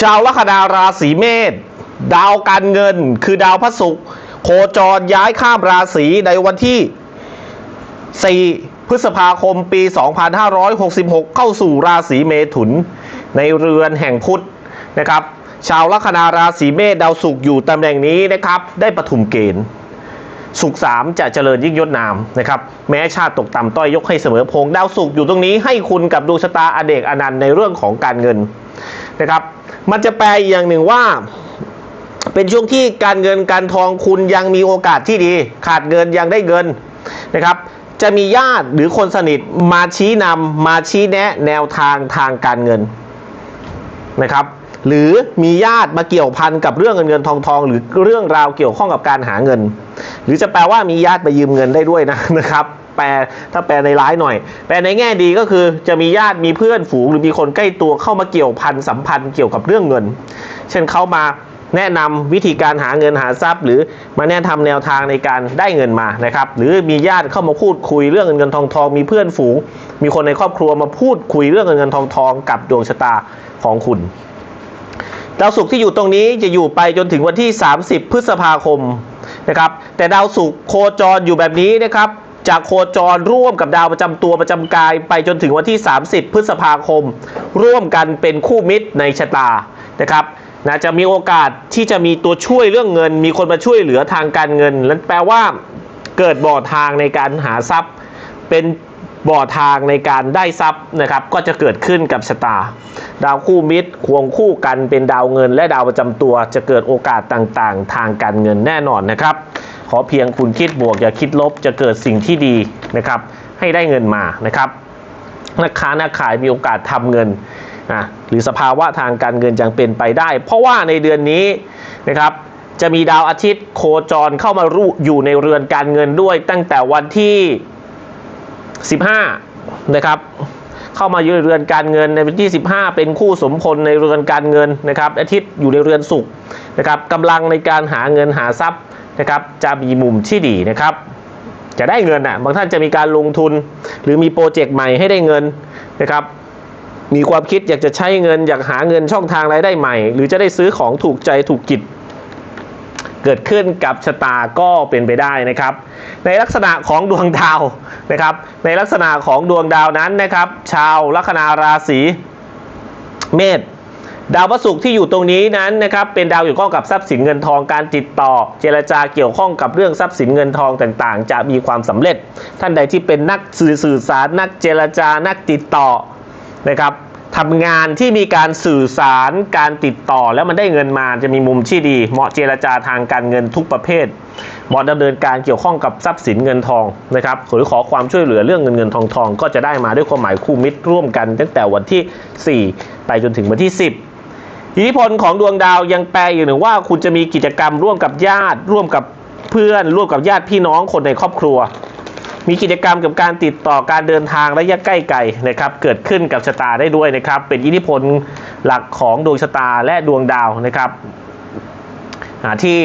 ชาวลัคนาราศีเมษดาวการเงินคือดาวพระศุกร์โคจรย้ายข้ามราศีในวันที่ 4 พฤษภาคมปี 2566 เข้าสู่ราศีเมถุน ในเรือนแห่งพุธนะครับ ชาวลัคนาราศีเมษดาวศุกร์อยู่ตำแหน่งนี้นะครับ ได้ปฐุมเกณฑ์สุขสามจะเจริญยิ่งยศนามนะครับ แม้ชาติตกต่ำต้อยยกให้เสมอพงดาวศุกอยู่ตรงนี้ให้คุณกับดวงชะตาอเดกอนันต์ในเรื่องของการเงินนะครับ มันจะแปลอีกอย่างหนึ่งว่า เป็นช่วงที่การเงินการทองคุณยังมีโอกาสที่ดี ขาดเงินยังได้เงินนะครับ จะมีญาติหรือคนสนิทมาชี้นำมาชี้แนะแนวทางทางการเงินนะครับ หรือมีญาติมาเกี่ยวพันกับเรื่องเงินเงินทองทอง หรือเรื่องราวเกี่ยวข้องกับการหาเงิน หรือจะแปลว่ามีญาติมายืมเงินได้ด้วยนะนะครับ แปลถ้าแปลในร้ายหน่อย แปลในแง่ดีก็คือจะมีญาติมีเพื่อนฝูงหรือมีคนใกล้ตัวเข้ามาเกี่ยวพันสัมพันธ์เกี่ยวกับเรื่องเงิน เช่นเข้ามาแนะนำวิธีการหาเงินหาทรัพย์ หรือมาแนะนำแนวทางในการได้เงินมานะครับ หรือมีญาติเข้ามาพูดคุยเรื่องเงินเงินทองทองมีเพื่อนฝูง มีคนในครอบครัวมาพูดคุยเรื่องเงินเงินทองทองกับดวงชะตาของคุณดาวศุกร์ที่อยู่ตรงนี้จะอยู่ไปจนถึงวันที่ 30 พฤษภาคมนะครับ แต่ดาวศุกร์โคจรอยู่แบบนี้นะครับ จากโคจรร่วมกับดาวประจำตัวประจำกาย ไปจนถึงวันที่ 30 พฤษภาคม ร่วมกันเป็นคู่มิตรในชะตานะครับนะจะมีโอกาสที่จะมีตัวช่วยเรื่องเงิน มีคนมาช่วยเหลือทางการเงินนั่นแปลว่าเกิดบ่อทางในการหาทรัพย์ เป็นบ่อทางในการได้ทรัพย์นะครับก็จะเกิดขึ้นกับชะตา ดาวคู่มิตรควงคู่กันเป็นดาวเงิน และดาวประจำตัวจะเกิดโอกาสต่างๆ ทางการเงินแน่นอนนะครับ ขอเพียงคุณคิดบวกอย่าคิดลบจะเกิดสิ่งที่ดีนะครับ ให้ได้เงินมานะครับนักค้านักขายมีโอกาสทำเงินอะหรือสภาวะทางการเงินยังเป็นไปได้ เพราะว่าในเดือนนี้นะครับจะมีดาวอาทิตย์โคจรเข้ามารูอยู่ในเรือนการเงินด้วย ตั้งแต่วันที่ 15 นะครับ เข้ามาอยู่ในเรือนการเงินในวันที่ 15 เป็นคู่สมพลในเรือนการเงินนะครับ อาทิตย์อยู่ในเรือนศุกร์นะครับกำลังในการหาเงินหาทรัพย์ นะครับจะมีมุมที่ดีนะครับ จะได้เงินอะบางท่านจะมีการลงทุน หรือมีโปรเจกต์ใหม่ให้ได้เงินนะครับมีความคิดอยากจะใช้เงินอยากหาเงินช่องทางรายได้ใหม่ หรือจะได้ซื้อของถูกใจถูกจิต เกิดขึ้นกับชะตาก็เป็นไปได้นะครับ ในลักษณะของดวงดาวนะครับ ในลักษณะของดวงดาวนั้นนะครับ ชาวลัคนาราศีเมษ ดาวพระศุกร์ที่อยู่ตรงนี้นั้นนะครับเป็นดาวเกี่ยวข้องกับทรัพย์สินเงินทองการติดต่อ เจรจาเกี่ยวข้องกับเรื่องทรัพย์สินเงินทองต่างๆ จะมีความสำเร็จ ท่านใดที่เป็นนักสื่อสื่อสารนักเจรจานักติดต่อนะครับทำงานที่มีการสื่อสารการติดต่อแล้วมันได้เงินมาจะมีมุมที่ดี เหมาะเจรจาทางการเงินทุกประเภท เหมาะดำเนินการเกี่ยวข้องกับทรัพย์สินเงินทองนะครับหรือขอความช่วยเหลือเรื่องเงินเงินทองทองก็จะได้มาด้วยความหมายคู่มิตรร่วมกัน ตั้งแต่วันที่ 4 ไปจนถึงวันที่ 10 อิทธิพลของดวงดาวยังแปลอยู่หนึ่งว่าคุณจะมีกิจกรรมร่วมกับญาติ ร่วมกับเพื่อน ร่วมกับญาติพี่น้องคนในครอบครัว มีกิจกรรมกับการติดต่อการเดินทางระยะใกล้ไกลนะครับ เกิดขึ้นกับชะตาได้ด้วยนะครับ เป็นอิทธิพลหลักของดวงชะตาและดวงดาวนะครับที่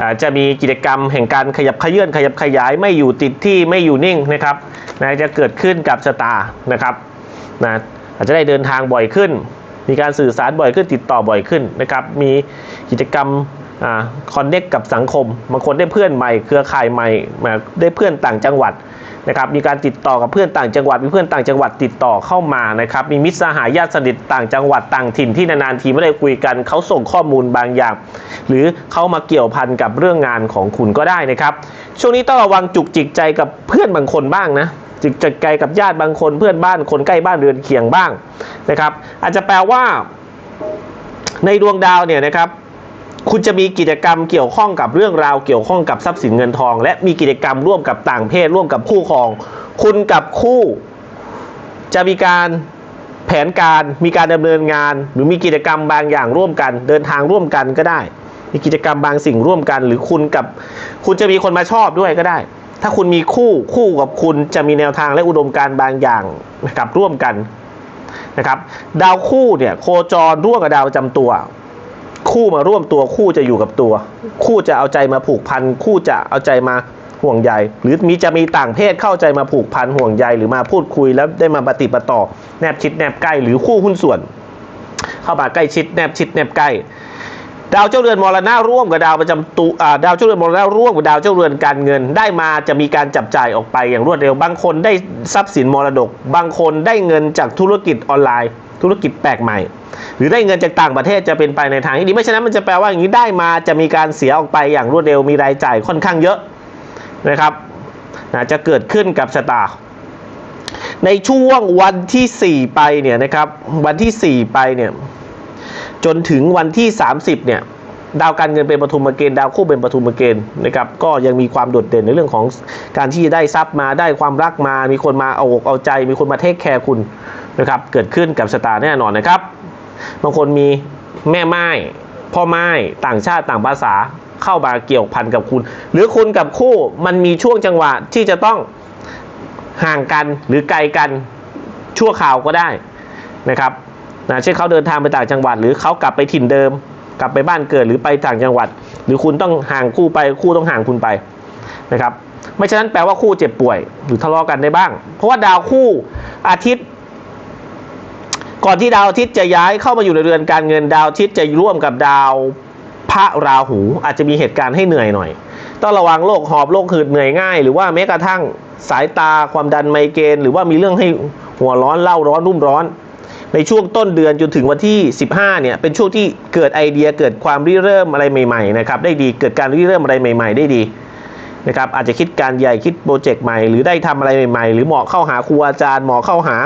อาจะมีกิจกรรมแห่งการขยับขยื่นขยับขยายไม่อยู่ติดที่ไม่อยู่นิ่งนะครับนะจะเกิดขึ้นกับชะตานะครับนะอาจจะได้เดินทางบ่อยขึ้น มีการสื่อสารบ่อยขึ้นติดต่อบ่อยขึ้นนะครับ มีกิจกรรมคอนเน็กกับสังคม บางคนได้เพื่อนใหม่ เครือข่ายใหม่มาได้เพื่อนต่างจังหวัดนะครับ มีการติดต่อกับเพื่อนต่างจังหวัด มีเพื่อนต่างจังหวัดติดต่อเข้ามานะครับ มีมิตรสหายญาติสนิทต่างจังหวัดต่างถิ่นที่นานๆทีไม่ได้คุยกัน เขาส่งข้อมูลบางอย่าง หรือเขามาเกี่ยวพันกับเรื่องงานของคุณก็ได้นะครับ ช่วงนี้ต้องระวังจุกจิกใจกับเพื่อนบางคนบ้างนะจิกจิกใจกับญาติบางคนเพื่อนบ้านคนใกล้บ้านเรือนเคียงบ้าง นะครับ อาจจะแปลว่า ในดวงดาวเนี่ยนะครับ คุณจะมีกิจกรรมเกี่ยวข้องกับเรื่องราวเกี่ยวข้องกับทรัพย์สินเงินทอง และมีกิจกรรมร่วมกับต่างเพศร่วมกับคู่ครอง คุณกับคู่ จะมีการแผนการมีการดำเนินงาน หรือมีกิจกรรมบางอย่างร่วมกัน เดินทางร่วมกันก็ได้ มีกิจกรรมบางสิ่งร่วมกัน หรือคุณกับ คุณจะมีคนมาชอบด้วยก็ได้ ถ้าคุณมีคู่คู่กับคุณจะมีแนวทางและอุดมการณ์บางอย่างนะครับร่วมกัน นะครับดาวคู่เนี่ยโคจรร่วมกับดาวประจำตัว คู่มาร่วมตัวคู่จะอยู่กับตัว คู่จะเอาใจมาผูกพันคู่จะเอาใจมาห่วงใยหรือมีจะมีต่างเพศเข้าใจมาผูกพันห่วงใยหรือมาพูดคุยแล้วได้มาปฏิปต่อ แนบชิดแนบใกล้หรือคู่หุ้นส่วน เข้ามาใกล้ชิดแนบชิดแนบใกล้ ดาวเจ้าเรือนมรณะร่วมกับดาวประจำตัวดาวเจ้าเรือนมรณะร่วมกับดาวเจ้าเรือนการเงิน ได้มาจะมีการจับจ่ายออกไปอย่างรวดเร็ว บางคนได้ทรัพย์สินมรดก บางคนได้เงินจากธุรกิจออนไลน์ ธุรกิจแปลกใหม่ หรือได้เงินจากต่างประเทศจะเป็นไปในทางที่ดีไม่ฉะนั้นมันจะแปลว่าอย่างนี้ได้มาจะมีการเสียออกไปอย่างรวดเร็วมีรายจ่ายค่อนข้างเยอะนะครับนะจะเกิดขึ้นกับชะตาในช่วงวันที่ 4 ไปเนี่ยนะครับวันที่ 4 ไปเนี่ย จนถึงวันที่ 30 เนี่ยดาวการเงินเป็นปฐุมเกณฑ์ดาวคู่เป็นปฐุมเกณฑ์นะครับก็ยังมีความโดดเด่นในเรื่องของการที่จะได้ทรัพย์มาได้ความรักมา มีคนมาเอาอกเอาใจ มีคนมาเทคแคร์คุณนะครับเกิดขึ้นกับชะตาร์แน่นอนนะครับบางคนมีแม่ไม้พ่อไม้ต่างชาติต่างภาษาเข้ามาเกี่ยวพันกับคุณ หรือคุณกับคู่มันมีช่วงจังหวะที่จะต้องห่างกันหรือไกลกันชั่วคราวก็ได้นะครับ นะเช่นเขาเดินทางไปต่างจังหวัด หรือเขากลับไปถิ่นเดิม กลับไปบ้านเกิดหรือไปต่างจังหวัด หรือคุณต้องห่างคู่ไปคู่ต้องห่างคุณไปนะครับไม่ฉะนั้นแปลว่าคู่เจ็บป่วย หรือทะเลาะกันได้บ้าง เพราะว่าดาวคู่อาทิตย์ ก่อนที่ดาวอาทิตย์จะย้ายเข้ามาอยู่ในเรือนการเงินดาวอาทิตย์จะร่วมกับดาวพระราหูอาจจะมีเหตุการณ์ให้เหนื่อยหน่อย ต้องระวังโรคหอบโรคหืดเหนื่อยง่าย หรือว่าแม้กระทั่งสายตาความดันไมเกรนหรือว่ามีเรื่องให้หัวร้อนเล่าร้อนรุ่มร้อน ในช่วงต้นเดือนจนถึงวันที่ 15 เนี่ย เป็นช่วงที่เกิดไอเดียเกิดความริเริ่มอะไรใหม่ๆนะครับได้ดีเกิดการริเริ่มอะไรใหม่ ๆ ได้ดีนะครับอาจจะคิดการใหญ่คิดโปรเจกต์ใหม่ หรือได้ทำอะไรใหม่ ๆ หรือเหมาะเข้าหาครูอาจารย์เหมาะเข้าหา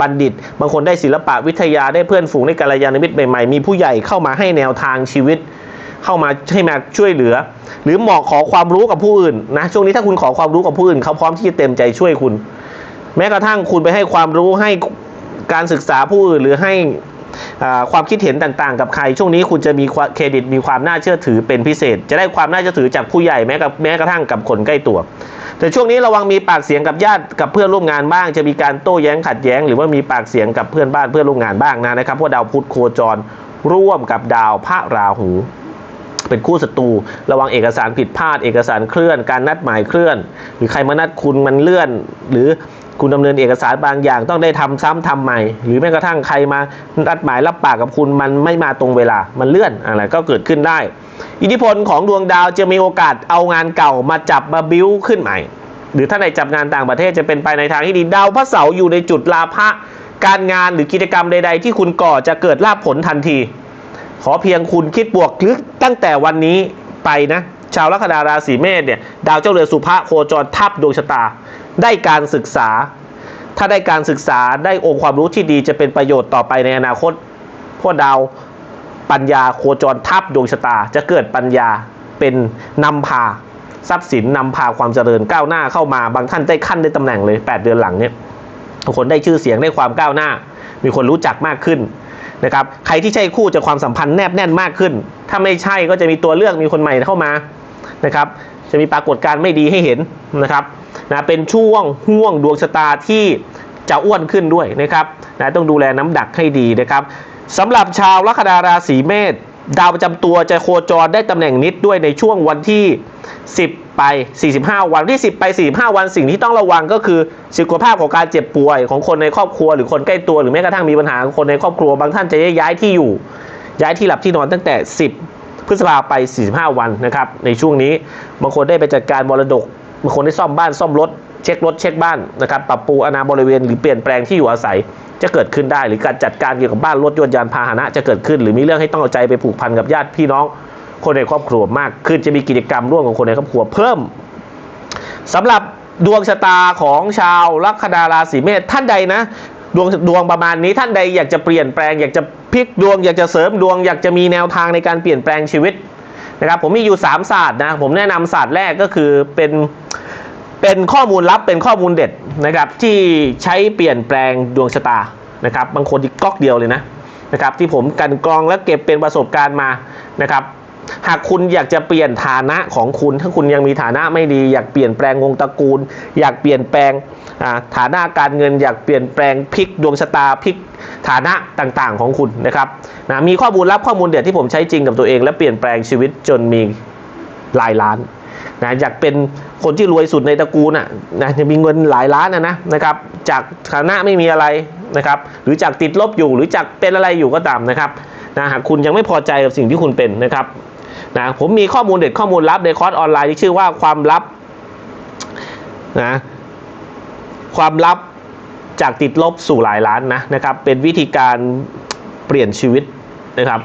บัณฑิต บางคนได้ศิลปะวิทยาได้เพื่อนฝูงได้กัลยาณมิตรใหม่ๆ มีผู้ใหญ่เข้ามาให้แนวทางชีวิต เข้ามาให้มาช่วยเหลือ หรือเหมาะขอความรู้กับผู้อื่นนะช่วงนี้ถ้าคุณขอความรู้กับผู้อื่นเขาพร้อมที่จะเต็มใจช่วยคุณ แม้กระทั่งคุณไปให้ความรู้ให้ การศึกษาผู้อื่นหรือให้อ่าความคิดเห็นต่างๆ กับใคร ช่วงนี้คุณจะมีเครดิตมีความน่าเชื่อถือเป็นพิเศษ จะได้ความน่าเชื่อถือจากผู้ใหญ่แม้กับแม้กระทั่งกับคนใกล้ตัว แต่ช่วงนี้ระวังมีปากเสียงกับญาติกับเพื่อนร่วมงานบ้าง จะมีการโต้แย้งขัดแย้ง หรือว่ามีปากเสียงกับเพื่อนบ้านเพื่อนร่วมงานบ้างนะนะครับเพราะดาวพุธโคจรร่วมกับดาวพระราหู เป็นคู่ศัตรูระวังเอกสารผิดพลาด เอกสารเคลื่อน การนัดหมายเคลื่อน หรือใครมานัดคุณมันเลื่อน หรือคุณดำเนินเอกสารบางอย่างต้องได้ทำซ้ำทำใหม่ หรือแม้กระทั่งใครมานัดหมายรับปากกับคุณมันไม่มาตรงเวลามันเลื่อนอะไรก็เกิดขึ้นได้ อิทธิพลของดวงดาวจะมีโอกาสเอางานเก่ามาจับมาบิ้วขึ้นใหม่ หรือถ้าในจับงานต่างประเทศจะเป็นไปในทางที่ดีดาวพระเสาร์อยู่ในจุดลาภะการงานหรือกิจกรรมใด ๆ ที่คุณก่อจะเกิดลาภผลทันที ขอเพียงคุณคิดบวกหรือตั้งแต่วันนี้ไปนะ ชาวลัคนาราศีเมษเนี่ยดาวเจ้าเรือนสุภะโคจรทับดวงชะตา ได้การศึกษา ถ้าได้การศึกษาได้องค์ความรู้ที่ดีจะเป็นประโยชน์ต่อไปในอนาคตเพราะดาวปัญญาโคจรทับดวงชะตา จะเกิดปัญญาเป็นนำพาทรัพย์สินนำพาความเจริญก้าวหน้าเข้ามาบางท่านได้ขั้นได้ตำแหน่งเลย 8 เดือนหลังเนี่ยคนได้ชื่อเสียงได้ความก้าวหน้า มีคนรู้จักมากขึ้น นะครับใครที่ใช่คู่จะความสัมพันธ์แนบแน่นมากขึ้น ถ้าไม่ใช่ก็จะมีตัวเลือกมีคนใหม่เข้ามานะครับจะมีปรากฏการณ์ไม่ดีให้เห็นนะครับนะเป็นช่วงห่วงดวงชะตาที่จะอ้วนขึ้นด้วยนะครับนะต้องดูแลน้ำดักให้ดีนะครับสำหรับชาวลัคนาราศีเมษดาวประจำตัวจะโคจรได้ตำแหน่งนิดด้วยในช่วงวันที่ 10 ไป 45 วันที่10 ไป 45 วันสิ่งที่ต้องระวังก็คือสุขภาพของการเจ็บป่วยของคนในครอบครัว หรือคนใกล้ตัวหรือแม้กระทั่งมีปัญหาของคนในครอบครัวบางท่านจะย้ายที่อยู่ ย้ายที่หลับที่นอนตั้งแต่ 10 พฤษภาไป 45 วันนะครับในช่วงนี้บางคนได้ไปจัดการมรดกบางคนได้ซ่อมบ้านซ่อมรถเช็ครถเช็คบ้านนะครับปรับปรุงอนาบริเวณหรือเปลี่ยนแปลงที่อยู่อาศัยจะเกิดขึ้นได้ หรือการจัดการเกี่ยวกับบ้านรถยนต์ยานพาหนะจะเกิดขึ้น หรือมีเรื่องให้ต้องเอาใจไปผูกพันกับญาติพี่น้อง คนในครอบครัวมากขึ้นจะมีกิจกรรมร่วมกับคนในครอบครัวเพิ่มสำหรับดวงชะตาของชาวลัคนาราศีเมษท่านใดนะดวงดวงประมาณนี้ท่านใดอยากจะเปลี่ยนแปลง อยากจะพลิกดวงอยากจะเสริมดวง อยากจะมีแนวทางในการเปลี่ยนแปลงชีวิตนะครับผมมีอยู่ 3 ศาสตร์นะผมแนะนำศาสตร์แรกก็คือเป็นเป็นข้อมูลลับเป็นข้อมูลเด็ดนะครับที่ใช้เปลี่ยนแปลงดวงชะตานะครับบางคนที่ก๊อกเดียวเลยนะนะครับที่ผมกันกรองและเก็บเป็นประสบการณ์มานะครับ หากคุณอยากจะเปลี่ยนฐานะของคุณ ถ้าคุณยังมีฐานะไม่ดี อยากเปลี่ยนแปลงวงตระกูล อยากเปลี่ยนแปลงฐานะการเงิน อยากเปลี่ยนแปลงพลิกดวงชะตาพลิกฐานะต่างๆของคุณนะครับนะมีข้อมูลลับข้อมูลเด็ดที่ผมใช้จริงกับตัวเอง และเปลี่ยนแปลงชีวิตจนมีหลายล้านนะอยากเป็นคนที่รวยสุดในตระกูลน่ะนะจะมีเงินหลายล้านนะนะนะครับ จากฐานะไม่มีอะไรนะครับ หรือจากติดลบอยู่หรือจากเป็นอะไรอยู่ก็ตามนะครับนะหากคุณยังไม่พอใจกับสิ่งที่คุณเป็นนะครับ นะผมมีข้อมูลเด็ดข้อมูลลับในคอร์สออนไลน์ที่ชื่อว่าความลับนะความลับจากติดลบสู่หลายล้านนะนะครับ เป็นวิธีการเปลี่ยนชีวิตนะครับ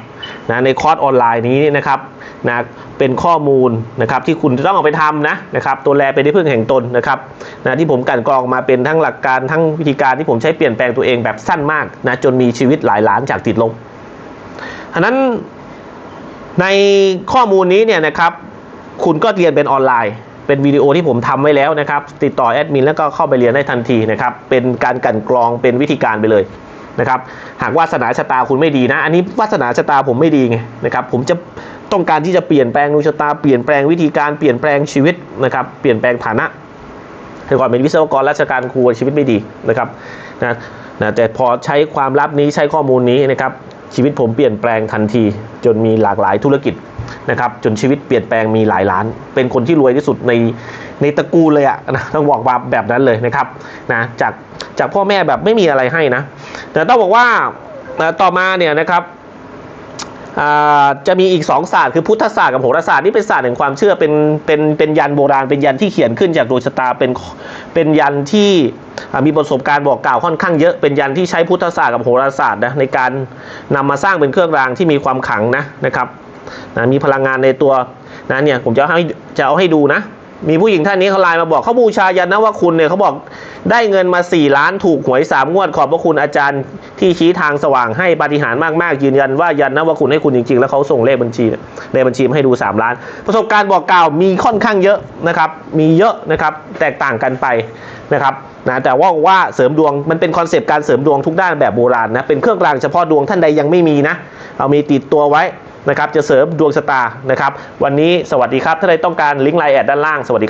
นะในคอร์สออนไลน์นี้นะครับนะเป็นข้อมูลนะครับที่คุณจะต้องเอาไปทำนะนะครับ ตัวแลเป็นที่พึ่งแห่งตนนะครับนะที่ผมกันกรองมาเป็นทั้งหลักการทั้งวิธีการที่ผมใช้เปลี่ยนแปลงตัวเองแบบสั้นมากนะจนมีชีวิตหลายล้านจากติดลบอันนั้น ในข้อมูลนี้เนี่ยนะครับ คุณก็เรียนเป็นออนไลน์ เป็นวิดีโอที่ผมทำไว้แล้วนะครับ ติดต่อแอดมินแล้วก็เข้าไปเรียนได้ทันทีนะครับ เป็นการกันกรองเป็นวิธีการไปเลยนะครับ หากวาสนาชะตาคุณไม่ดีนะ อันนี้วาสนาชะตาผมไม่ดีไงนะครับ ผมจะต้องการที่จะเปลี่ยนแปลงดวงชะตา เปลี่ยนแปลงวิธีการ เปลี่ยนแปลงชีวิตนะครับ เปลี่ยนแปลงฐานะแต่ก่อนเป็นวิศวกรราชการครูชีวิตไม่ดีนะครับนะนะแต่พอใช้ความลับนี้ใช้ข้อมูลนี้นะครับ ชีวิตผมเปลี่ยนแปลงทันที จนมีหลากหลายธุรกิจนะครับจนชีวิตเปลี่ยนแปลงมีหลายล้าน เป็นคนที่รวยที่สุดในในตระกูลเลยอะนะต้องบอกว่าแบบนั้นเลยนะครับนะจากจากพ่อแม่แบบไม่มีอะไรให้นะแต่ต้องบอกว่าต่อมาเนี่ยนะครับ จะมีอีกสองศาสตร์คือพุทธศาสตร์กับโหราศาสตร์นี่เป็นศาสตร์แห่งความเชื่อเป็นเป็นเป็นยันโบราณเป็นยันที่เขียนขึ้นจากดวงชะตาเป็นเป็นยันที่มีประสบการณ์บอกกล่าวค่อนข้างเยอะเป็นยันที่ใช้พุทธศาสตร์กับโหราศาสตร์นะในการนำมาสร้างเป็นเครื่องรางที่มีความขังนะนะครับนะมีพลังงานในตัวนะเนี่ยผมจะให้จะเอาให้ดูนะ มีผู้หญิงท่านนี้เขาไลน์มาบอกเขาบูชายันนะว่าคุณเนี่ยเขาบอกได้เงินมา 4 ล้านถูกหวย 3 งวด ขอบพระคุณอาจารย์ที่ชี้ทางสว่างให้ปาฏิหาริย์มากๆ ยืนยันว่ายันนะว่าคุณให้คุณจริง ๆ แล้วเขาส่งเลขบัญชีเนี่ยเลขบัญชีมาให้ดู 3 ล้าน ประสบการณ์บอกกล่าวมีค่อนข้างเยอะนะครับ มีเยอะนะครับแตกต่างกันไปนะครับนะแต่ว่าว่าเสริมดวงมันเป็นคอนเซปต์การเสริมดวงทุกด้านแบบโบราณนะเป็นเครื่องรางเฉพาะดวงท่านใดยังไม่มีนะเอามีติดตัวไว้ นะครับจะเสริมดวงชะตานะครับ วันนี้สวัสดีครับ ถ้าใครต้องการลิงก์ไลน์แอดด้านล่างสวัสดีครับ